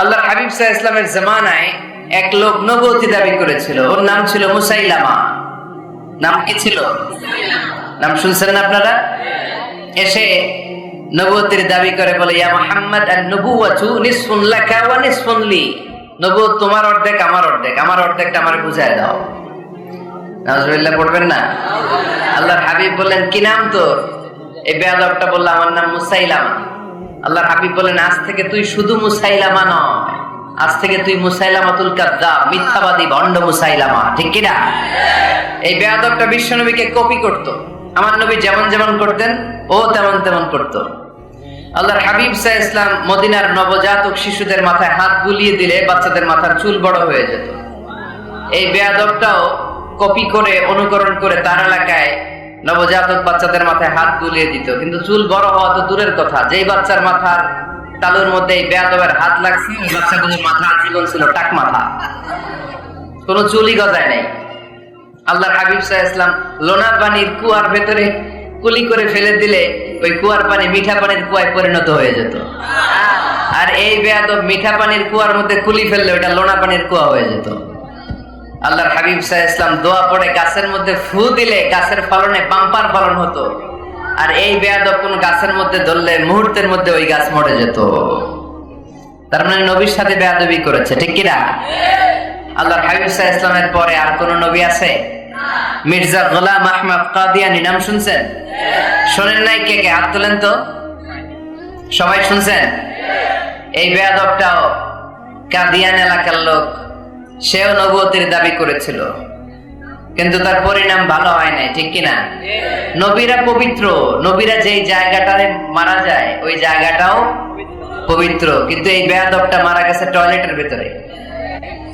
আল্লাহর হাবিব সাহা ইসলামের জামানায় এক লোক নবতী দাবি করেছিল। ওর নাম ছিল মুসাইলামা। নাম কি ছিল? নাম শুনছেন আপনারা? এসে নবুয়তের দাবি করে বলে ইয়া মুহাম্মদ আর নবুওয়াতু নিসফুন লাকা ওয়া নিসফুন লি। নবুয়ত তোমার অর্ধেক আমার অর্ধেক আমার অর্ধেকটা আমার বুঝায় দাও। নাজরুল্লাহ পড়বেন না? আল্লাহর হাবিব বললেন কি নাম তোর? এই বেয়াদবটা বলল আমার নাম মুসাইলামা। আল্লাহর হাবিব বলেন, আজ থেকে তুই শুধু মুসাইলামা নয়, আজ থেকে তুই মুসাইলামাতুল কাদ্দাব, মিথ্যাবাদী, ভণ্ড মুসাইলামা। ঠিক কি না? এই বেয়াদবটা বিশ্বনবীকে কপি করত। আমার নবী যেমন যেমন করতেন, ও তেমন তেমন করত। আল্লাহর হাবিব সাহ ইসলাম মদিনার নবজাতক শিশুদের মাথায় হাত বুলিয়ে দিলে বাচ্চাদের মাথার চুল বড় হয়ে যেত। এই বেয়াদবটাও কপি করে, অনুকরণ করে তার এলাকায় নবজাতক বাচ্চাদের মাথায় হাত বুলিয়ে দিত। কিন্তু চুল বড় হওয়া তো দূরের কথা। যেই বাচ্চার মাথার তালুর মধ্যে এই বেয়াদবের হাত লাগছে, ওই বাচ্চাগুলোর মাথা জীবন ছিল টাক মাথা। কোনো চুলই গজায় নাই। আল্লাহর হাবিব সাহা ইসলাম লোনা পানির কুয়ার ভেতরে কুলি করে ফেলে দিলে ওই কুয়ার পানি মিঠা পানির কুয়ায় পরিণত হয়ে যেত। আর এই বেয়াদব মিঠা পানির কুয়ার মধ্যে কুলি ফেললে ওটা লোনা পানির কুয়া হয়ে যেত। আল্লাহর হাবিব সাহা ইসলাম দোয়া পড়ে গাছের মধ্যে ফু দিলে গাছের ফলনে বাম্পার ফলন হতো। আর এই বেয়াদব কোন গাছের মধ্যে ধরলে মুহূর্তের মধ্যে ওই গাছ মরে যেত। তার মানে নবীর সাথে বেয়াদবি করেছে, ঠিক কিনা? আল্লাহর হাবিব সাহা ইসলামের পরে আর কোন নবী আছে? মির্জা গোলাম আহমদ কাদিয়ানি, নাম শুনছেন? শোনেন নাই কে কে? হাত তোলেন তো। সবাই শুনছেন? এই বেয়াদবটাও কাদিয়ান এলাকার লোক। সেও নবতির দাবি করেছিল। কিন্তু তার পরিণাম ভালো হয় নাই, ঠিক কিনা? নবীরা পবিত্র, নবীরা যেই জায়গাটায় মারা যায়, ওই জায়গাটাও পবিত্র। কিন্তু এই বেয়াদবটা মারা গেছে টয়লেটের ভিতরে।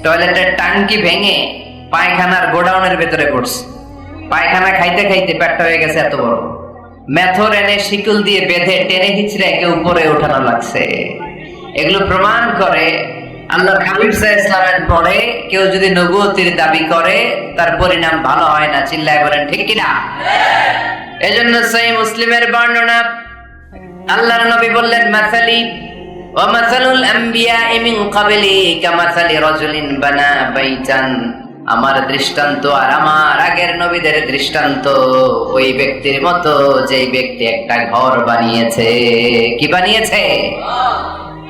টয়লেটের টাঙ্কি ভেঙে পায়খানার গোডাউনের ভেতরে পড়ছে। পায়খানা খাইতে খাইতে পেটটা হয়ে গেছে এত বড়। মেথর এনে শিকল দিয়ে বেঁধে টেনে হিচড়ে একে উপরে ওঠানো লাগছে। এগুলো প্রমাণ করে আল্লাহ হাবিব সাহ ইসলামের পরে কেউ যদি নবুয়তির দাবি করে তার পরিণাম ভালো হয় না চিল্লায় বলেন ঠিক কিনা এজন্য সেই মুসলিমের বর্ণনা আল্লাহর নবী বললেন মাসালি ومثل الأنبياء من قبلي كمثل رجل بنى بيتا আমার দৃষ্টান্ত আর আমার আগের নবীদের দৃষ্টান্ত ওই ব্যক্তির মতো যে ব্যক্তি একটা ঘর বানিয়েছে কি বানিয়েছে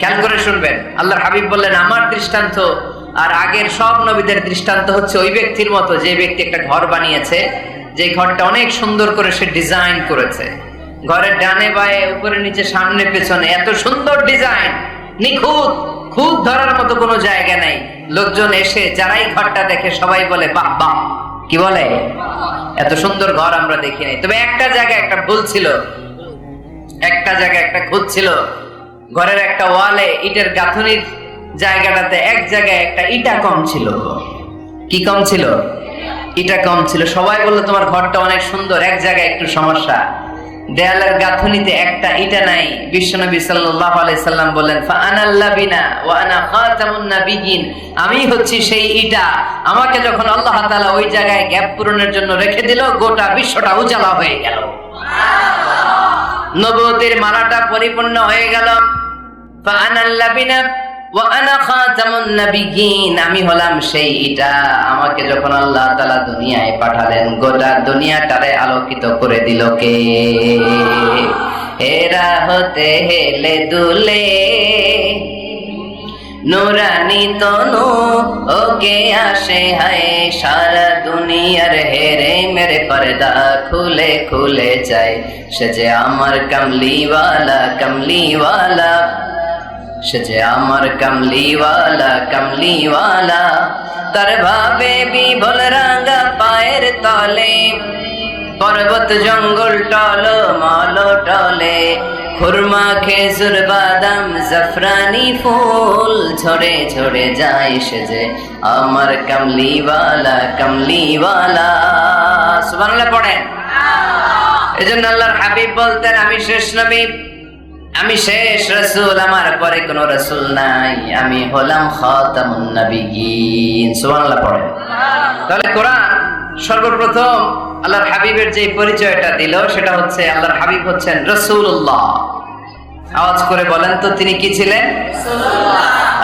খেয়াল করে শুনবেন। আল্লাহর হাবিব বললেন, আমার দৃষ্টান্ত আর আগের সব নবীদের দৃষ্টান্ত হচ্ছে ওই ব্যক্তির মতো। যে ব্যক্তি একটা ঘর বানিয়েছে, যে ঘরটা অনেক সুন্দর করে সে ডিজাইন করেছে। ঘরের ডানে বায়ে, উপরে নিচে, সামনে পেছনে এত সুন্দর ডিজাইন, নিখুঁত, খুব ধরার মতো কোনো জায়গা নাই। লোকজন এসে যারাই ঘরটা দেখে সবাই বলে, বাহ বাহ। কি বলে? এত সুন্দর ঘর আমরা দেখি নাই। তবে একটা জায়গায় একটা ভুল ছিল। একটা জায়গায় একটা খুঁত ছিল। ঘরের একটা ওয়ালে ইটের গাঁথনির জায়গাটাতে এক জায়গায় একটা ইটা কম ছিল। কি কম ছিল? ইটা কম ছিল। সবাই বলল, তোমার ঘরটা অনেক সুন্দর, এক জায়গায় একটু সমস্যা। দেয়ালের গাঁথুনিতে একটা ইটা নাই, বিশ্বনবী সাল্লাল্লাহু আলাইহি সাল্লাম বললেন ফাআনাল্লাবিনা ওয়া আনা খাতামুন নাবিয়িন আমি হচ্ছি সেই ইটা। আমাকে যখন আল্লাহ তাআলা ওই জায়গায় গ্যাপ পূরণের জন্য রেখে দিল, গোটা বিশ্বটা উজালা হয়ে গেল। নবুয়তের মালাটা পরিপূর্ণ হয়ে গেল। ফাআনাল্লাবিনা ওয়া আনা খাতামুন নাবিয়িন আমি হলাম সেই ইটা। আমাকে যখন আল্লাহ তাআলা দুনিয়ায় পাঠালেন, গোটা দুনিয়াটারে আলোকিত করে দিল কে? এরা হতে হেলে দুলে, নুরানি তনু, ওকে আসে হায়, সারা দুনিয়ার হেরে মেরে পর্দা খুলে খুলে যায়। সে যে আমার কমলিওয়ালা কমলিওয়ালা। সে যে আমার কমলিওয়ালা কমলিওয়ালা তার ভাবে বিভল রাঙ্গা পায়ের তলে পর্বত জঙ্গল টল মল টলে খুরমা খেজুর বাদাম জাফরানি ফুল ঝরে ঝরে যায় সে যে আমার কমলিওয়ালা কমলিওয়ালা। সুবহানাল্লাহ পড়েন। এজন্য আল্লাহর হাবিব বলতেন আমি শেষ নবী। আমি শেষ রসুল আমার পরে কোন রসুল নাই। আমি হলাম খাতামুন সুবহানাল্লাহ পড়েন। তাহলে কোরআন সর্বপ্রথম আল্লাহর হাবিবের যে পরিচয়টা দিল সেটা হচ্ছে আল্লাহর হাবিব হচ্ছেন রসুল্লাহ আওয়াজ করে বলেন তো তিনি কি ছিলেন?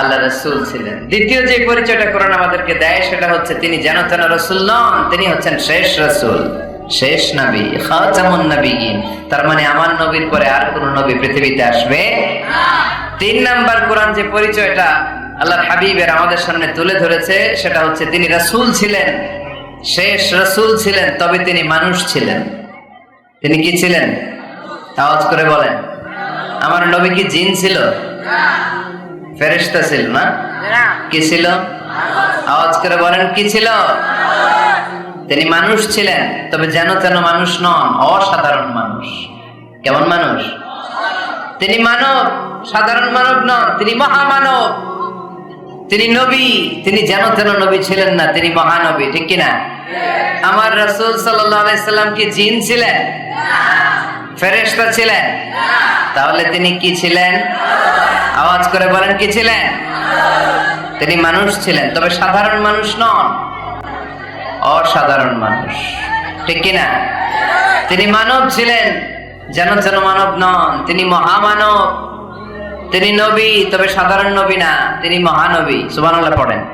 আল্লাহ রসুল ছিলেন। দ্বিতীয় যে পরিচয়টা কোরআন আমাদেরকে দেয় সেটা হচ্ছে তিনি যেন তেন রসুল নন তিনি হচ্ছেন শেষ রসুল। শেষ নবী, খাতামুন নবীন তার মানে আমার নবীর পরে আর কোন নবী পৃথিবীতে আসবে? তিন নাম্বার কোরআন যে পরিচয়টা আল্লাহর হাবিবের আমাদের সামনে তুলে ধরেছে, সেটা হচ্ছে তিনি রাসূল ছিলেন। শেষ রাসূল ছিলেন, তবে তিনি মানুষ ছিলেন। তিনি কি ছিলেন? আওয়াজ করে বলেন। আমার নবী কি জিন ছিল? ফেরেশতা ছিল না? কি ছিল? আওয়াজ করে বলেন, কি ছিল? তিনি মানুষ ছিলেন, তবে যেন তেন মানুষ নন, অসাধারণ মানুষ। কেমন মানুষ? তিনি মানব, সাধারণ মানব নন, তিনি মহামানব। তিনি নবী, তিনি যেন তেন নবী ছিলেন না, তিনি মহানবী, ঠিক কিনা? আমার রসুল সাল্লাম কি জিন ছিলেন? ফেরেস্তা ছিলেন? তাহলে তিনি কি ছিলেন? আওয়াজ করে বলেন, কি ছিলেন? তিনি মানুষ ছিলেন, তবে সাধারণ মানুষ নন। অসাধারণ মানুষ। ঠিক কিনা? তিনি মানব ছিলেন যেন যেন মানব নন। তিনি মহামানব। তিনি নবী তবে সাধারণ নবী না। তিনি মহানবী। সুবহানাল্লাহ পড়েন।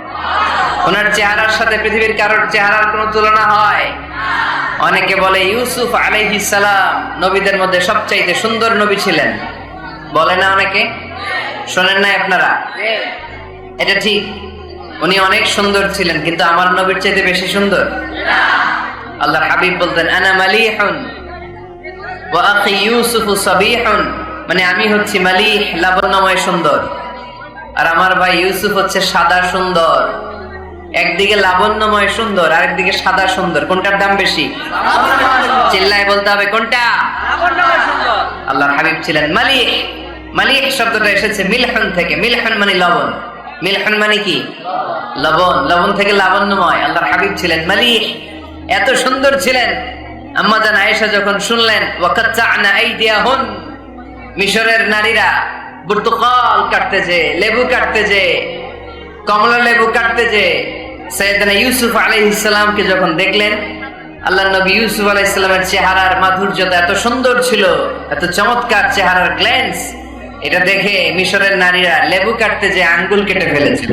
ওনার চেহারার সাথে পৃথিবীর কারোর চেহারার কোনো তুলনা হয়? অনেকে বলে ইউসুফ সালাম নবীদের মধ্যে সবচাইতে সুন্দর নবী ছিলেন। বলে না অনেকে? শোনেন না আপনারা? এটা ঠিক। উনি অনেক সুন্দর ছিলেন কিন্তু আমার নবীর চাইতে বেশি সুন্দর। আল্লাহ হাবিব বলতেন আনা মালিহুন ওয়া আখি ইউসুফু সাবিহুন। মানে আমি হচ্ছি মালিহ লাবণ্যময় সুন্দর। আর আমার ভাই ইউসুফ হচ্ছে সাদা সুন্দর। একদিকে লাবণ্যময় সুন্দর আর একদিকে সাদা সুন্দর। কোনটার দাম বেশি? চিল্লায় বলতে হবে কোনটা? আল্লাহর হাবিব ছিলেন মালিক মালিক শব্দটা এসেছে মিলহান থেকে। মিলহান মানে লবণ। মিলহান মানে কি? লবণ। লবণ থেকে লাবণ্যময়। আল্লাহর হাবিব ছিলেন মালিহ এত সুন্দর ছিলেন। আম্মা জান আয়েশা যখন শুনলেন মিশরের নারীরা বুর্তুকাল কাটতে যে লেবু কাটতে যে কমলা লেবু কাটতে যে সৈয়দনা ইউসুফ আলাইহিস সালামকে যখন দেখলেন আল্লাহ নবী ইউসুফ আলাইহিস সালামের চেহারার মাধুর্যতা এত সুন্দর ছিল, এত চমৎকার চেহারার গ্ল্যান্স এটা দেখে মিশরের নারীরা লেবু কাটতে যে আঙ্গুল কেটে ফেলেছিল।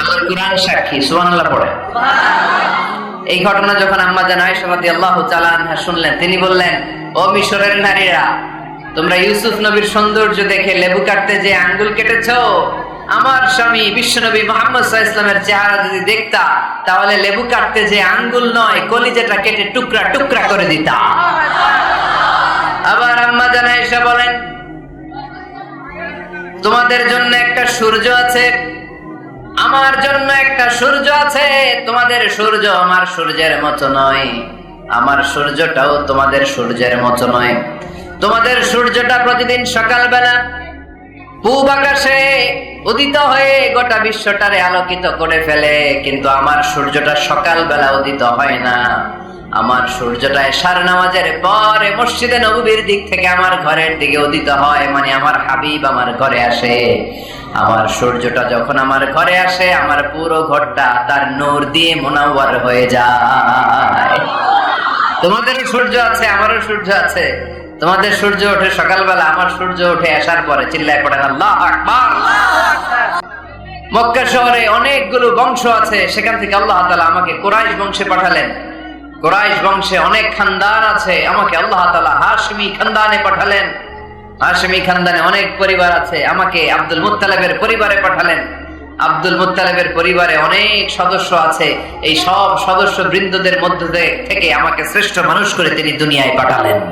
আল্লাহর কুরআন সাক্ষী, সুবহানাল্লাহ পড়ে। এই ঘটনা যখন আম্মা জান আয়েশা রাদিয়াল্লাহু তাআলা শুনলেন, তিনি বললেন, ও মিশরের নারীরা, তোমরা ইউসুফ নবীর সৌন্দর্য দেখে লেবু কাটতে যে আঙ্গুল কেটেছো? আমার স্বামী বিশ্বনবী মোহাম্মদ ইসলামের চেহারা যদি দেখতা, তাহলে লেবু কাটতে যে আঙ্গুল নয়, কলিজাটা কেটে টুকরা টুকরা করে দিতা। আবার আম্মা জান আয়েশা বলেন তোমাদের জন্য একটা সূর্য আছে, আমার জন্য একটা সূর্য আছে, তোমাদের সূর্য আমার সূর্যের মতো নয়, আমার সূর্যটাও তোমাদের সূর্যের মতো নয়। তোমাদের সূর্যটা প্রতিদিন সকালবেলা পূব আকাশে উদিত হয়ে গোটা বিশ্বটারে আলোকিত করে ফেলে, কিন্তু আমার সূর্যটা সকালবেলা উদিত হয় না। আমার সূর্যটা এশার নামাজের পরে মসজিদে নবীর দিক থেকে আমার ঘরের দিকে উদিত হয় মানে আমার হাবিব আমার ঘরে আসে। আমার সূর্যটা যখন আমার ঘরে আসে, আমার পুরো ঘরটা তার নূর দিয়ে মোনাওয়ার হয়ে যায়। তোমাদেরও সূর্য আছে, আমারও সূর্য আছে। তোমাদের সূর্য ওঠে সকালবেলা, আমার সূর্য ওঠে আসার পরে, চিল্লায় পড়েন, আল্লাহ মক্কা শহরে অনেকগুলো বংশ আছে, সেখান থেকে আল্লাহ তালা আমাকে কোরাইশ বংশে পাঠালেন। কোরাইশ বংশে অনেক খানদান আছে। আমাকে আল্লাহ তাআলা হাশমি খানদানে পাঠালেন। হাশমি খানদানে অনেক পরিবার আছে। আমাকে আব্দুল মুত্তালিবের পরিবারে পাঠালেন। আব্দুল মুত্তালিবের পরিবারে অনেক সদস্য আছে। এই সব সদস্য বৃন্দদের মধ্য থেকে আমাকে শ্রেষ্ঠ মানুষ করে তিনি দুনিয়ায় পাঠালেন।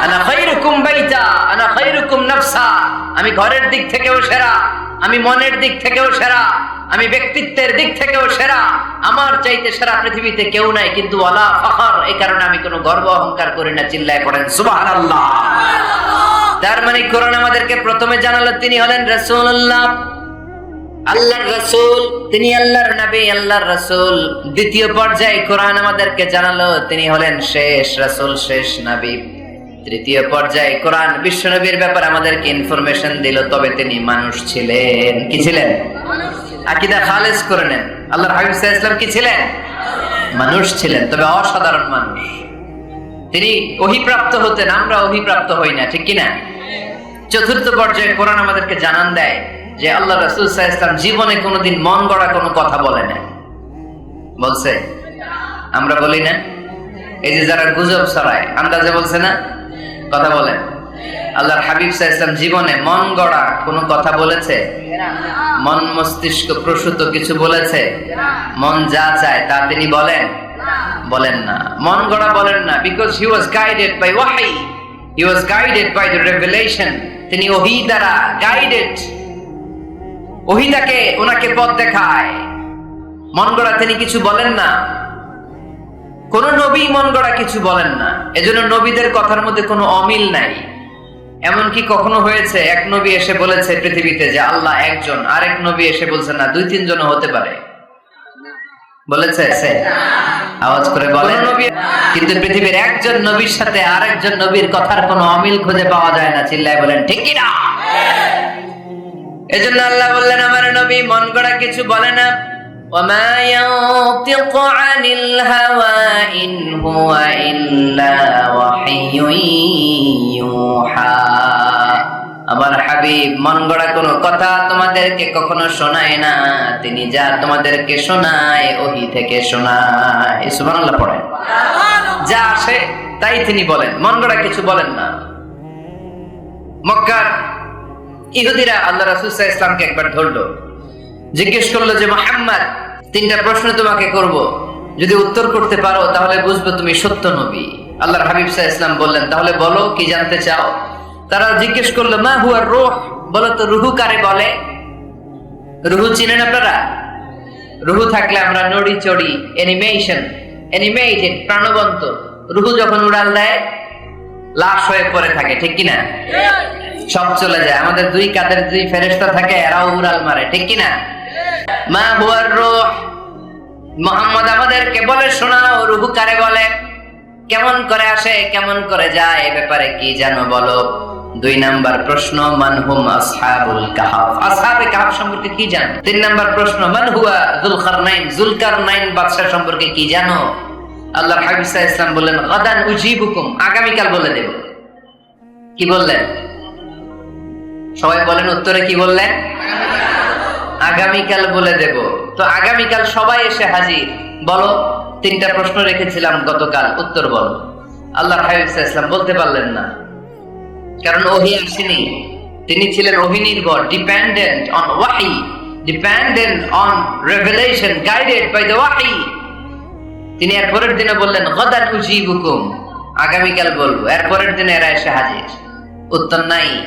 আনা খায়রুকুম বাইতা, আনা খায়রুকুম নাফসা। আমি ঘরের দিক থেকেও সেরা। আমি মনের দিক থেকেও সেরা, আমি ব্যক্তিত্বের দিক থেকেও সেরা, আমার চাইতে সেরা পৃথিবীতে কেউ নাই, কিন্তু ওয়ালা ফখর, এই কারণে আমি কোনো গর্ব অহংকার করি না, চিল্লায় পড়েন, সুবহানাল্লাহ। তার মানে কোরআন আমাদেরকে প্রথমে জানালো, তিনি হলেন রাসূলুল্লাহ। আল্লাহর রাসূল, তিনি আল্লাহর নবী, আল্লাহর রাসূল। দ্বিতীয় পর্যায়ে কোরআন আমাদেরকে জানালো, তিনি হলেন শেষ, রাসূল শেষ নবী। তৃতীয় পর্যায়ে কোরআন বিশ্ব নবীর ব্যাপারে আমাদেরকে ইনফরমেশন দিল, তবে তিনি মানুষ ছিলেন। কি ছিলেন? আকিদা খালেজ করে নেন। আল্লাহর হাবিব ওয়াসাল্লাম কি ছিলেন? মানুষ ছিলেন, তবে অসাধারণ মানুষ। তিনি অহিপ্রাপ্ত হতেন, আমরা অভিপ্রাপ্ত হই না, ঠিক কিনা? চতুর্থ পর্যায়ে কোরআন আমাদেরকে জানান দেয় যে আল্লাহ রসুল ইসলাম জীবনে কোনোদিন মন গড়া কোনো কথা বলে না বলছে, আমরা বলি না? এই যে যারা গুজব ছড়ায়, আন্দাজে বলছে না? কথা বলেন। আল্লাহর হাবিব সাহা ইসলাম জীবনে মন গড়া কোনো কথা বলেছে? মন মস্তিষ্ক প্রসূত কিছু বলেছে? মন যা চায় তা তিনি বলেন? বলেন না। মন গড়া বলেন না because he was guided by ওয়াহি he was guided by the revelation তিনি ওহি দ্বারা গাইডেড ওহি তাকে, ওনাকে পথ দেখায়। মন গড়া তিনি কিছু বলেন না। কোন নবী মন গড়া কিছু বলেন না। এজন্য নবীদের কথার মধ্যে কোনো অমিল নাই। এমনকি কখনো হয়েছে এক নবী এসে বলেছে পৃথিবীতে যে আল্লাহ একজন আরেক নবী এসে বলছে না দুই তিনজন হতে পারে। বলেছে? আওয়াজ করে বলে নবী কিন্তু পৃথিবীর একজন নবীর সাথে আরেকজন নবীর কথার কোনো অমিল খুঁজে পাওয়া যায় না চিল্লায় বলেন ঠিক না এজন্য আল্লাহ বললেন আমার নবী মন গড়া কিছু বলে না। وما ينطق عن الهوى إن هو إلا وحي يوحى আমার হাবিব মন গড়া কোনো কথা তোমাদেরকে কখনো শোনায় না তিনি যা তোমাদেরকে শোনায় ওহি থেকে শোনায় সুবহানাল্লাহ পড়েন যা আসে তাই তিনি বলেন মন গড়া কিছু বলেন না মক্কার ইহুদিরা আল্লাহ রাসূল সাল্লাল্লাহু আলাইহি ইসলামকে একবার ধরলো জিজ্ঞেস করল যে মোহাম্মদ তিনটা প্রশ্ন তোমাকে করব। যদি উত্তর করতে পারো তাহলে বুঝব তুমি সত্য নবী। আল্লাহর হাবিব সাহা ইসলাম বললেন তাহলে বলো কি জানতে চাও? তারা জিজ্ঞেস করল মা হুয়ার রোহ? বলো তো রুহু কারে বলে? রুহু চিনেন আপনারা? রুহু থাকলে আমরা নড়ি চড়ি অ্যানিমেশন অ্যানিমেটেড প্রাণবন্ত। রুহু যখন উড়াল দেয় লাশ হয়ে পড়ে থাকে ঠিক কিনা? সব চলে যায়। আমাদের দুই কাদের দুই ফেরেস্তা থাকে এরাও উড়াল মারে ঠিক কিনা? মা হুয়ার রূহ। মোহাম্মদ আমাদেরকে বলে শোনাও, রুহু কারে বলে। কেমন করে আসে, কেমন করে যায়, এ ব্যাপারে কি জানো বলো। দুই নাম্বার প্রশ্ন মানহুম আসহাবুল কাহাফ। আসহাবে কাহাফ সম্পর্কে কি জানো? তিন নাম্বার প্রশ্ন, মান হুয়া যুলকারনাইন যুলকারনাইন বাদশা সম্পর্কে কি জানো? আল্লাহর হাবিব সাল্লাল্লাহু ইসলাম বললেন, গাদান উজিবুকুম আগামীকাল বলে দেব। কি বললেন? সবাই বলেন উত্তরে কি বললেন? আগামীকাল বলে দেব। তো আগামীকাল সবাই এসে হাজির। বলো, তিনটা প্রশ্ন রেখেছিলাম গতকাল। উত্তর বলো। আল্লাহ ইসলাম বলতে পারলেন না। কারণ ওহি আসেনি। তিনি ছিলেন অভিনির্ভর ডিপেন্ডেন্ট অন ওয়াহি dependent on revelation guided by the ওয়াহি তিনি এর পরের দিনে বললেন, গদান উজিবুকুম। আগামীকাল বলব। এর পরের দিনে এরা এসে হাজির। উত্তর নাই।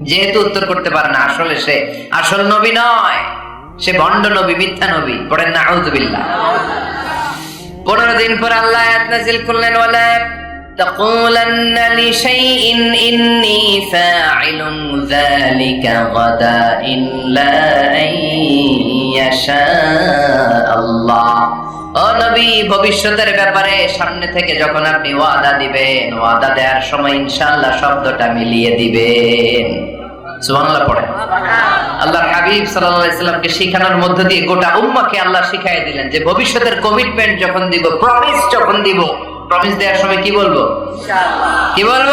যেহেতু উত্তর করতে পারে না আসলে সে আসল নবী নয় সে ভণ্ড নবী মিথ্যা নবী পড়েন না আউযুবিল্লাহ পনেরো দিন পর আল্লাহ আয়াত নাযিল করলেন ওয়ালা تقولن لشيء إني فاعل ذلك غدا إلا أن يشاء الله ও নবী ভবিষ্যতের ব্যাপারে সামনে থেকে যখন আপনি ওয়াদা দিবেন ওয়াদা দেওয়ার সময় ইনশাআল্লাহ শব্দটা মিলিয়ে দিবেন। সুবহানাল্লাহ পড়ে। আল্লাহর হাবিব সাল্লাল্লাহু আলাইহি সাল্লামকে শিখানোর মধ্য দিয়ে গোটা উম্মাহকে আল্লাহ শিখাই দিলেন যে ভবিষ্যতের কমিটমেন্ট যখন দিব প্রমিস যখন দিব প্রমিস দেওয়ার সময় কি বলব? কি বলব?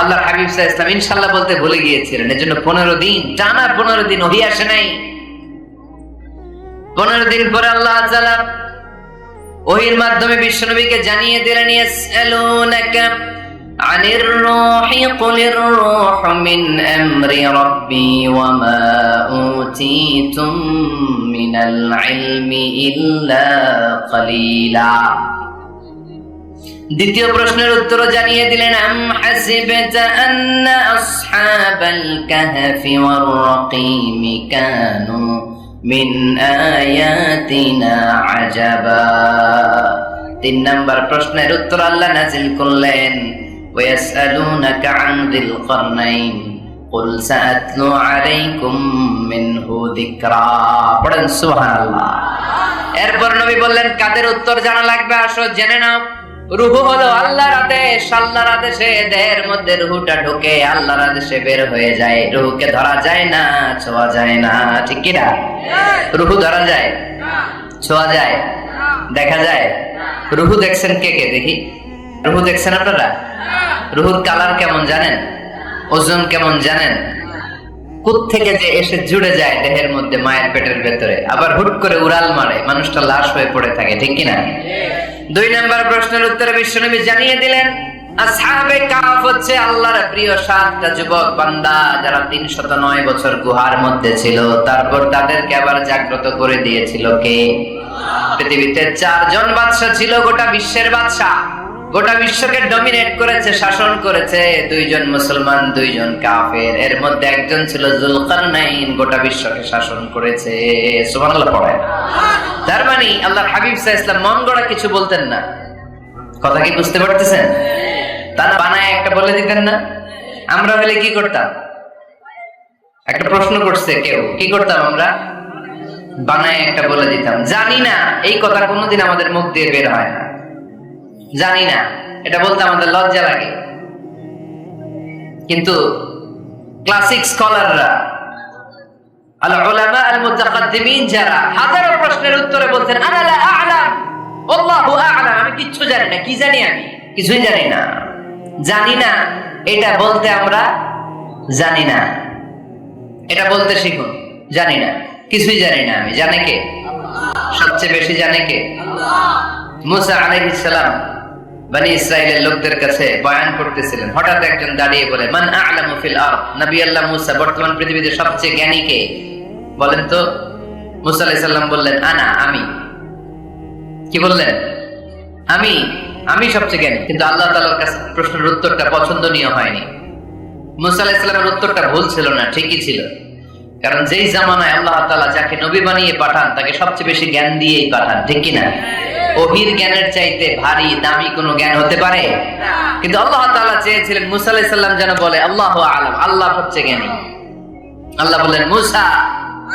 আল্লাহর হাবিব সাল্লাল্লাহু আলাইহি ইনশাআল্লাহ বলতে ভুলে গিয়েছিলেন। এজন্য 15 দিন টানা 15 দিন ওহি আসে নাই। পনেরো দিন পরে আল্লাহ তাআলা ওহির মাধ্যমে বিশ্বনবীকে জানিয়ে দিলেন আনির রূহি কুলির রূহু মিন আমরি রাব্বি ওয়া মা উতীতুম দ্বিতীয় প্রশ্নের উত্তর জানিয়ে দিলেন, আম হাসিবতা আন্না আসহাবাল কাহফি ওয়ার রাকিমি কানু মিন আয়াতিনা আজাবা তিন নাম্বার প্রশ্নের উত্তর আল্লাহ নাজিল করলেন ওয়াসআলুনাকা আন যিল কারনাইন قل سأتلو عليكم منه ذكرا পড়েন সুবহানাল্লাহ এরপর নবী বললেন কাদের উত্তর জানা লাগবে আসো জেনে নাও রুহু হলো আল্লাহর আদেশ আল্লাহর আদেশে দেহের মধ্যে রুহুটা ঢুকে আল্লাহর আদেশে বের হয়ে যায়। রুহুকে ধরা যায় না ছোঁয়া যায় না ঠিক কি না? রুহু ধরা যায়? ছোঁয়া যায়? দেখা যায়? রুহু দেখছেন কে কে দেখি? রুহু দেখছেন আপনারা? রুহুর কালার কেমন জানেন? ওজন কেমন জানেন? থেকে যে এসে জুড়ে যায় দেহের মধ্যে মায়ের পেটের ভেতরে? আবার হুট করে উড়াল মারে, মানুষটা লাশ হয়ে পড়ে থাকে, ঠিক কিনা? দুই নম্বর প্রশ্নের উত্তরে বিশ্বনবী জানিয়ে দিলেন, আসহাবে কাফ হচ্ছে আল্লাহর প্রিয় সাতটা যুবক বান্দা যারা তিনশত নয় বছর গুহার মধ্যে ছিল। তারপর তাদেরকে আবার জাগ্রত করে দিয়েছিল কে? পৃথিবীতে চারজন বাদশা ছিল, গোটা বিশ্বের বাদশা। গোটা বিশ্বকে ডমিনেট করেছে, শাসন করেছে, দুইজন মুসলমান, দুইজন কাফের। এর মধ্যে একজন ছিল জুলকারনাইন, গোটা বিশ্বকে শাসন করেছে। সুবহানাল্লাহ পড়ে তার মানে আল্লাহর হাবিব সাল্লাল্লাহু আলাইহি মন গড়া কিছু বলতেন না। কথা কি বুঝতে পারতেছেন? তার বানায় একটা বলে দিতেন না? আমরা হলে কি করতাম? একটা প্রশ্ন করছে কেউ, কি করতাম আমরা? বানায় একটা বলে দিতাম। জানি না, এই কথা কোনোদিন আমাদের মুখ দিয়ে বের হয় না। জানি না এটা বলতে আমাদের লজ্জা লাগে। কিন্তু ক্লাসিক স্কলাররা উত্তরে আমি জানি না। কি জানি আমি? কিছুই জানি না। জানি না, এটা বলতে আমরা জানি না। এটা বলতে শিখুন। জানি না। কিছুই জানি না আমি। জানে কে? সবচেয়ে বেশি জানে কে? মুসা আলাইহিস সালাম। ইসরায়েলের লোকদের কাছে বয়ান করতেছিলেন। হঠাৎ একজন দাঁড়িয়ে বলে, মান আ'লামু ফিল নবী আল্লাহ মুসা বর্তমান পৃথিবীতে সবচেয়ে জ্ঞানী কে? বলেন তো। মুসা আলাইহিস বললেন, আনা, আমি। কি বললেন? আমি আমি সবচেয়ে জ্ঞানী। কিন্তু আল্লাহ তাআলার কাছে প্রশ্নের উত্তরটা পছন্দনীয় হয়নি। মুসা আলাইহিস উত্তরটা ভুল ছিল না, ঠিকই ছিল। কারণ যেই জামানায় আল্লাহ তাআলা যাকে নবী বানিয়ে পাঠান, তাকে সবচেয়ে বেশি জ্ঞান দিয়েই পাঠান, ঠিক না ওহির জ্ঞানের চাইতে ভারী দামি কোনো জ্ঞান হতে পারে? কিন্তু আল্লাহ তাআলা চেয়েছিলেন মুসা আলাইহিস সালাম যেন বলে আল্লাহু আলাম আল্লাহ হচ্ছে জ্ঞানী। আল্লাহ বললেন মুসা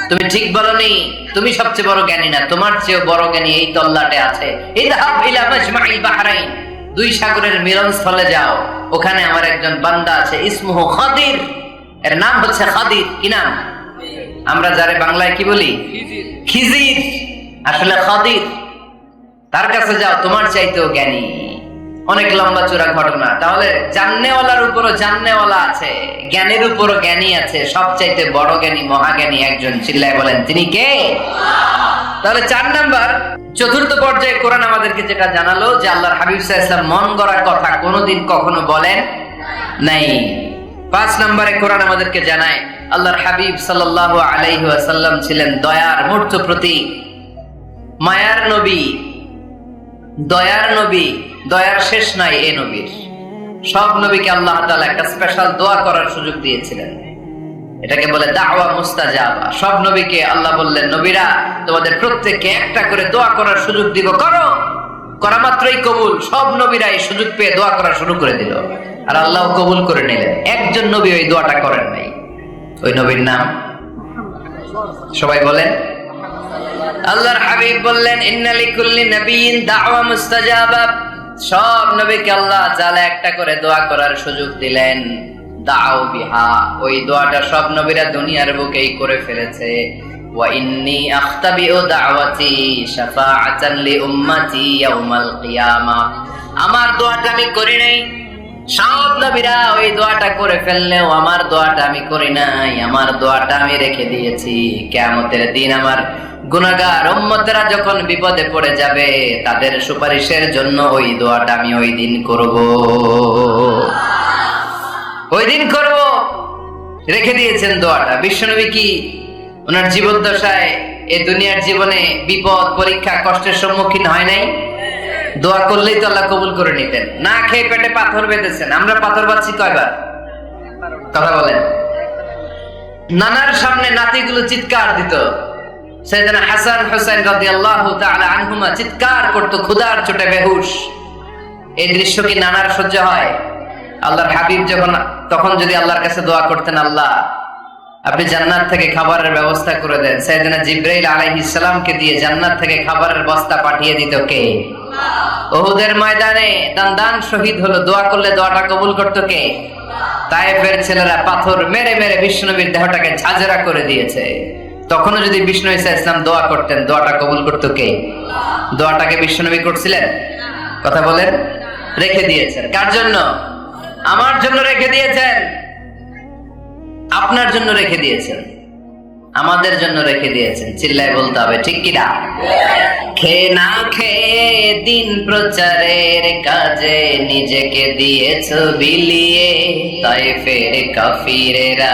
তুমি ঠিক বলনি তুমি সবচেয়ে বড় জ্ঞানী না তোমার চেয়েও বড় জ্ঞানী এই তল্লাটে আছে। দুই সাগরের মিলনস্থলে যাও ওখানে আমার একজন বান্দা আছে ইসমুহু খাদির। এর নাম হচ্ছে খাদির কি নাম? আমরা যারে বাংলায় কি বলি? খিজির। আসলে খাদির। তার কাছে যাও, তোমার চাইতেও জ্ঞানী। অনেক লম্বা চূড়া ঘটনা। তাহলে জাননেওয়ালার উপরও জাননেওয়ালা আছে, জ্ঞানের উপরও জ্ঞানী আছে, সবচাইতে বড় জ্ঞানী, মহাজ্ঞানী একজন, চিল্লায় বলেন, তিনি কে? তাহলে চার নাম্বার, চতুর্থ পর্যায়ে কোরআন আমাদেরকে যেটা জানালো, যে আল্লাহর হাবিব আলাইহি মন গড়া কথা কোনোদিন কখনো বলেন নাই। পাঁচ নম্বরে কোরআন আমাদেরকে জানায়, আল্লাহর হাবিব সাল্লাল্লাহু আলাইহি ওয়াসাল্লাম ছিলেন দয়ার মূর্ত প্রতীক, মায়ার নবী। দয়ার নবী, দয়ার শেষ নাই এ নবীর। সব নবীকে আল্লাহ তাআলা একটা স্পেশাল দোয়া করার সুযোগ দিয়েছিলেন। এটাকে বলে দাওয়া মুস্তাজাবা। সব নবীকে আল্লাহ বললেন, নবীরা, তোমাদের প্রত্যেককে একটা করে দোয়া করার সুযোগ দিব। করো। করা মাত্রই কবুল। সব নবীরা এই সুযোগ পেয়ে দোয়া করা শুরু করে দিল। আর আল্লাহ কবুল করে নিলেন। একজন নবী ওই দোয়াটা করেন নাই। ওই নবীর নাম? সবাই বলেন। আল্লাহর হাবিব বললেন নবীন দাওয়া মুস্তাজাবা। সব নবীকে আল্লাহ একটা করে দোয়া করার সুযোগ দিলেন। দাও বিহা, ওই দোয়াটা সব নবীরা দুনিয়ার বুকেই করে ফেলেছে। ওয়া ইন্নী দাওয়াতি শাফাআতান লি ইয়াউমাল কিয়ামা। আমার দোয়াটা আমি করি নাই। সব নবীরা ওই দোয়াটা করে ফেললেও আমার দোয়াটা আমি করি নাই। আমার দোয়াটা আমি রেখে দিয়েছি। কেয়ামতের দিন আমার গুনাগার উম্মতেরা যখন বিপদে পড়ে যাবে, তাদের সুপারিশের জন্য ওই দোয়াটা আমি ওই দিন করব। ওই দিন করব। রেখে দিয়েছেন দোয়াটা। বিশ্বনবী কি ওনার জীবদ্দশায় এই দুনিয়ার জীবনে বিপদ, পরীক্ষা, কষ্টের সম্মুখীন হয় নাই? দোয়া করলেই তো আল্লাহ কবুল করে নিতেন। না খেয়ে পেটে পাথর বেঁধেছেন। আমরা পাথর পাচ্ছি কয়বার? কথা বলেন। নানার সামনে নাতিগুলো চিৎকার দিত। সেদিন হাসান হোসেন আনহুমা চিৎকার করতো ক্ষুদার চোটে বেহুশ। এই দৃশ্য কি নানার সহ্য হয়? আল্লাহর হাবিব যখন, তখন যদি আল্লাহর কাছে দোয়া করতেন আল্লাহ, আপনি জান্নাত থেকে খাবারের ব্যবস্থা করে দেন। সাইদিনা জিব্রাইল আলাইহিস সালামকে দিয়ে জান্নাত থেকে খাবারের বস্তা পাঠিয়ে দিত কে? ওহুদের ময়দানে দান দান শহীদ হলো, দোয়া করলে দোয়াটা কবুল করতো কে? তায়েফের ছেলেরা পাথর মেরে মেরে বিষ্ণুনবীর দেহটাকে ঝাঁঝরা করে দিয়েছে। তখনও যদি বিষ্ণু ইসা ইসলাম দোয়া করতেন, দোয়াটা কবুল করতো কে? দোয়াটাকে বিষ্ণুনবী করছিলেন? কথা বলেন। রেখে দিয়েছেন। কার জন্য? আমার জন্য রেখে দিয়েছেন। আপনার জন্য রেখে দিয়েছেন। আমাদের জন্য রেখে দিয়েছেন। চিল্লায় বলতে হবে, ঠিক কিনা খেয়ে না খেয়ে দিন প্রচারের কাজে নিজেকে দিয়েছ বিলিয়ে তাই ফের কাফিরেরা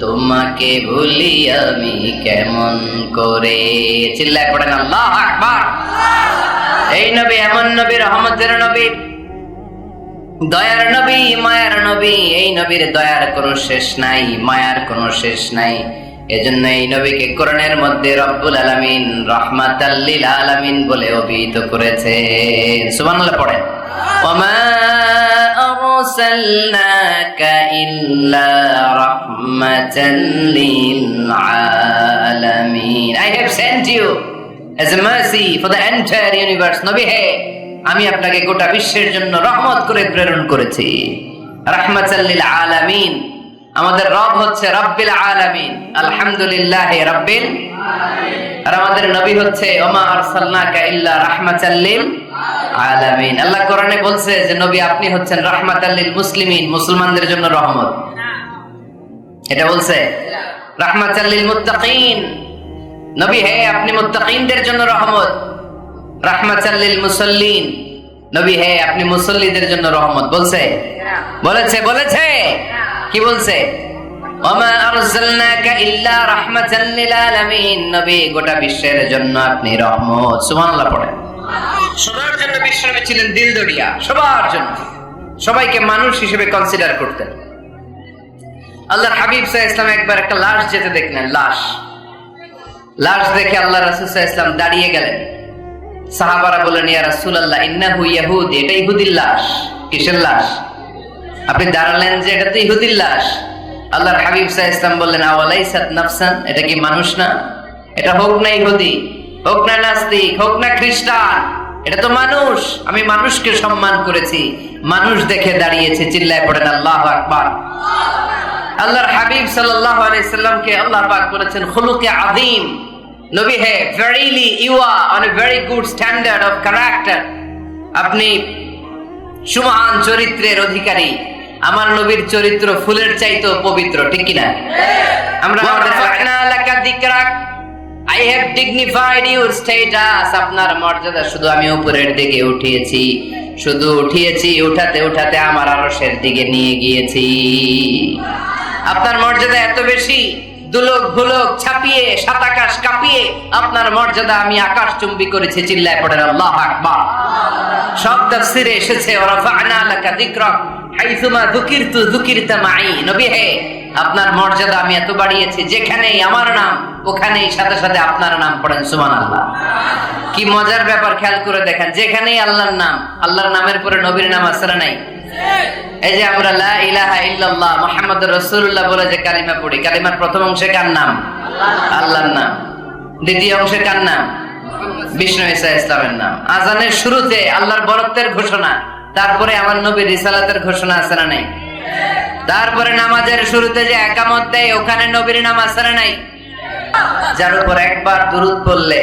তোমাকে ভুলি আমি কেমন করে? চিল্লায় পড়েন আল্লাহ আকবার। এই নবী, এমন নবী, রহমতের নবী, দয়ার নবী, মায়ার নবী, এই নবীর দয়ার কোনো শেষ নাই, মায়ার কোনো শেষ নাই। এজন্য এই নবীকে কোরআনের মধ্যে রব্বুল আলামিন রহমাতাল্লিল আলামিন বলে অভিহিত করেছে। সুবহানাল্লাহ পড়েন। ওমা আরসালনাকা إلا رحمة للعالمين I have sent you as a mercy for the entire universe নবী হে আমি আপনাকে গোটা বিশ্বের জন্য রহমত করে প্রেরণ করেছি রহমত আলামিন আমাদের রব হচ্ছে রব্বিল আলামিন। আলহামদুলিল্লাহ রব্বিল আর আমাদের নবী হচ্ছে, ওমা আরসালনাকা ইল্লা রাহমাতাল্লিল আলামিন। আল্লাহ কোরআনে বলছে যে, নবী আপনি হচ্ছেন রাহমাতাল্লিল মুসলিমিন, মুসলমানদের জন্য রহমত। এটা বলছে রাহমাতাল্লিল মুত্তাকিন। নবী, হে, আপনি মুত্তাকিনদের জন্য রহমত। রাহমাতাল্লিল মুসল্লিন। নবী, হে, আপনি মুসল্লিদের জন্য রহমত। বলছে, বলেছে বলেছে। কি বলছে? গোটা বিশ্বের জন্য সবাইকে মানুষ হিসেবে করতেন। আল্লাহর হাবিব ইসলাম একবার একটা লাশ যেতে দেখলেন, লাশ। লাশ দেখে আল্লাহ রাসূল ইসলাম দাঁড়িয়ে গেলেন। সাহাবারা বললেন, ইয়া রাসূলুল্লাহ, ইন্নাহু ইয়াহুদ। এটা ইহুদির লাশ, কিসের লাশ? আপনি দাঁড়ালেন যে এটা তো ইহুদির লাশ। আল্লাহর হাবিব সাহেব ইসলাম বললেন, আওয়ালাইসাত নাফসান? এটা কি মানুষ না? এটা হোক না ইহুদি, হোক না নাস্তিক, হোক না খ্রিস্টান, এটা তো মানুষ। আমি মানুষকে সম্মান করেছি। মানুষ দেখে দাঁড়িয়েছে, চিল্লায় পড়েন, আল্লাহ আকবার। আল্লাহর হাবিব সাল্লাল্লাহু আলাইহি সাল্লামকে আল্লাহ পাক বলেছেন, খুলুকে আযীম। নবী হে verily you are on a very good standard of character আপনি সুমহান চরিত্রের অধিকারী। আমার নবীর চরিত্র ফুলের চাইতো পবিত্র ঠিক কিনা? আমরা I have dignified your status আপনার মর্যাদা শুধু আমি উপরের দিকে উঠিয়েছি। শুধু উঠিয়েছি উঠাতে উঠাতে আমার আরশের দিকে নিয়ে গিয়েছি। আপনার মর্যাদা এত বেশি? দুলক ভুলক ছাপিয়ে সাত আকাশ কাঁপিয়ে আপনার মর্যাদা আমি আকাশ চুম্বি করেছি, চিল্লায় পড়েন, আল্লাহ আকবার। সব তাফসিরে এসেছে হে, আপনার মর্যাদা আমি এত বাড়িয়েছি, যেখানেই আমার নাম, ওখানেই সাথে সাথে আপনার নাম পড়েন সুমান আল্লাহ কি মজার ব্যাপার, খেয়াল করে দেখেন, যেখানেই আল্লাহর নাম, আল্লাহর নামের পরে নবীর নাম আসরে নাই এই যে আমরা লা ইলাহা ইল্লাল্লাহ মুহাম্মাদুর রাসূলুল্লাহ বলে যে কালিমা পড়ি, কালিমার প্রথম অংশে কার নাম? আল্লাহর নাম। দ্বিতীয় অংশে কার নাম? বিষ্ণু ঈসা ইসলামের নাম। আজানের শুরুতে আল্লাহর বরত্বের ঘোষণা, তারপরে আমার নবীর রিসালাতের ঘোষণা আছে না নাই? তারপরে নামাজের শুরুতে যে একামত দেয়, ওখানে নবীর নাম আছে না নাই? যার উপর একবার দুরুদ পড়লে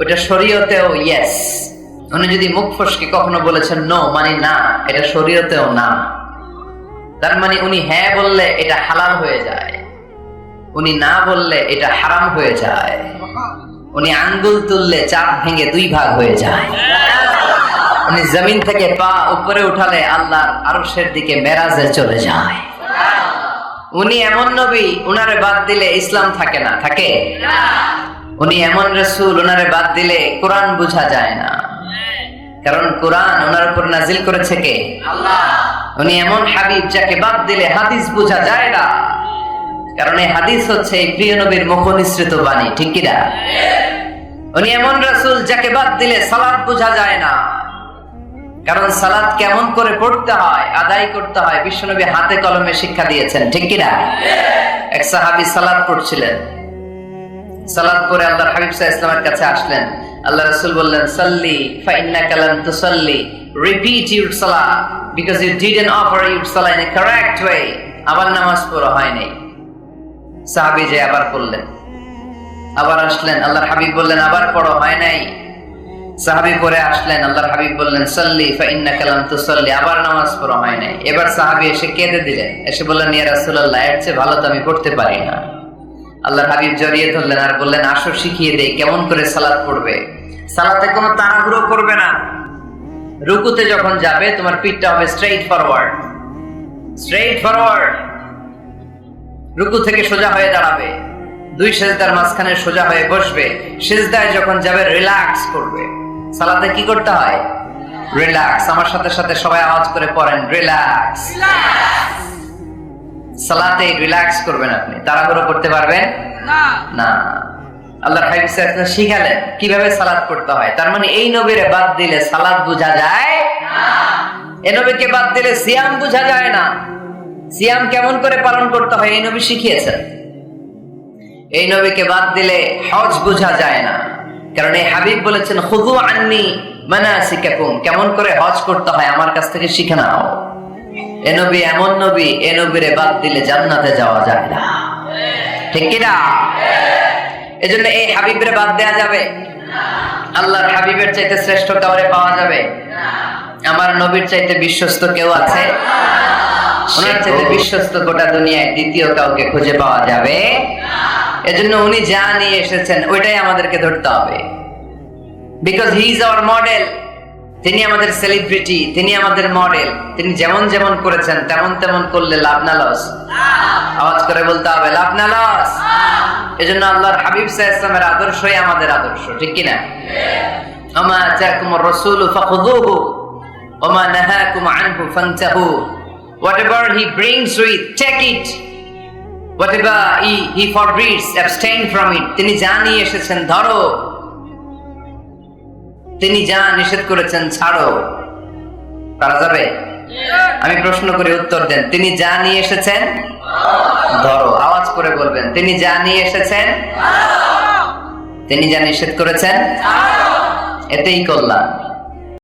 ওটা শরীয়তেও ইয়েস উনি যদি মুখ ফসকে কখনো বলেছেন নো মানে না, এটা শরীয়তেও না। তার মানে উনি হ্যাঁ বললে এটা হালাল হয়ে যায়। উনি না বললে এটা হারাম হয়ে যায়। উনি আঙ্গুল তুললে চাপ ভেঙে দুই ভাগ হয়ে যায়। উনি জমিন থেকে পা উপরে উঠালে আল্লাহর আরশের দিকে মেরাজে চলে যায়। উনি এমন নবী, উনারে বাদ দিলে ইসলাম থাকে না, থাকে? উনি এমন রসুল উনারে বাদ দিলে কোরআন বোঝা যায় না। কারণ কোরআন ওনার উপর নাজিল করেছে কে? উনি এমন হাবিব যাকে বাদ দিলে হাদিস বোঝা যায় না। কারণ এই হাদিস হচ্ছে এই প্রিয় নবীর মুখ নিঃসৃত বাণী ঠিক কিনা? উনি এমন রসুল যাকে বাদ দিলে সালাদ বোঝা যায় না। কারণ সালাদ কেমন করে পড়তে হয় আদায় করতে হয় বিশ্বনবী হাতে কলমে শিক্ষা দিয়েছেন ঠিক কিনা? এক সাহাবি সালাদ পড়ছিলেন। সালাদ পরে আল্লাহর হাবিব সাহা ইসলামের কাছে আসলেন। আল্লাহ রসুল বললেন, সাল্লি ফাইন্না কালাম তু সাল্লি repeat your Salah because you didn't offer your Salah in a correct way আবার নামাজ পড়া হয়নি সাহাবি যে আবার পড়লেন। আবার আসলেন। আল্লাহর হাবিব বললেন, আবার পড়ো হয় নাই। সাহাবি পরে আসলেন। আল্লাহর হাবিব বললেন, সাল্লি ফাইন্না কালাম তু সাল্লি আবার নামাজ পড়া হয় নাই। এবার সাহাবি এসে কেঁদে দিলেন। এসে বললেন, ইয়া রাসূলুল্লাহ, এর চেয়ে ভালো তো আমি পড়তে পারি না। আল্লাহর হাবিব জড়িয়ে ধরলেন আর বললেন, আসো, শিখিয়ে দেই, কেমন করে সালাত পড়বে? সালাতে কোনো তাড়াহুড়ো করবে না। রুকুতে যখন যাবে, তোমার পিঠটা হবে স্ট্রেইট ফরওয়ার্ড স্ট্রেইট ফরওয়ার্ড রুকু থেকে সোজা হয়ে দাঁড়াবে। দুই সেজদার মাঝখানে সোজা হয়ে বসবে। সেজদায় যখন যাবে রিল্যাক্স করবে। সালাতে কি করতে হয়? রিল্যাক্স আমার সাথে সাথে সবাই আওয়াজ করে পড়েন রিল্যাক্স সালাতে রিল্যাক্স করবেন আপনি। তাড়াহুড়ো করতে পারবেন? না। আল্লাহর হাবিব সাল্লাল্লাহু শিখালেন কীভাবে সালাত করতে হয়। তার মানে এই নবীরে বাদ দিলে সালাত বোঝা যায় এ নবীকে বাদ দিলে সিয়াম বোঝা যায় না। সিয়াম কেমন করে পালন করতে হয় এই নবী শিখিয়েছেন। এই নবীকে বাদ দিলে হজ বোঝা যায় না। কারণ এই হাবিব বলেছেন খুদু আননি মানাসিকাকুম। কেমন করে হজ করতে হয় আমার কাছ থেকে শিখে নাও। এ নবী এমন নবী এ নবীরে বাদ দিলে জান্নাতে যাওয়া যায় না। ঠিক কিনা এজন্য এই হাবিবরে বাদ দেয়া যাবে। আল্লাহর হাবিবের চাইতে শ্রেষ্ঠ কাউরে পাওয়া যাবে? আমার নবীর চাইতে বিশ্বস্ত কেউ আছে? ওনার চাইতে বিশ্বস্ত গোটা দুনিয়ায় দ্বিতীয় কাউকে খুঁজে পাওয়া যাবে? এজন্য উনি যা নিয়ে এসেছেন ওইটাই আমাদেরকে ধরতে হবে। Because he is our model তিনি আমাদের সেলিব্রিটি তিনি আমাদের মডেল তিনি যেমন যেমন করেছেন তেমন তেমন করলে লাভ না লস আওয়াজ করে বলতে হবে লাভ না লস এজন্য আল্লাহর হাবিব সাল্লামের আদর্শই আমাদের আদর্শ ঠিক কিনা? আমা জাকুম রাসূল ফাখুযুহু ওমা নাহাকুম আনহু ফান্তাহু। He brings with take it. He, he forbids abstain from it তিনি যা নিয়ে এসেছেন ধরো। তিনি যা নিষেধ করেছেন ছাড়ো। পারা যাবে? আমি প্রশ্ন করে, উত্তর দেন। তিনি যা নিয়ে এসেছেন, ধরো, আওয়াজ করে বলবেন। তিনি যা নিয়ে এসেছেন, তিনি যা নিষেধ করেছেন, এতেই করলাম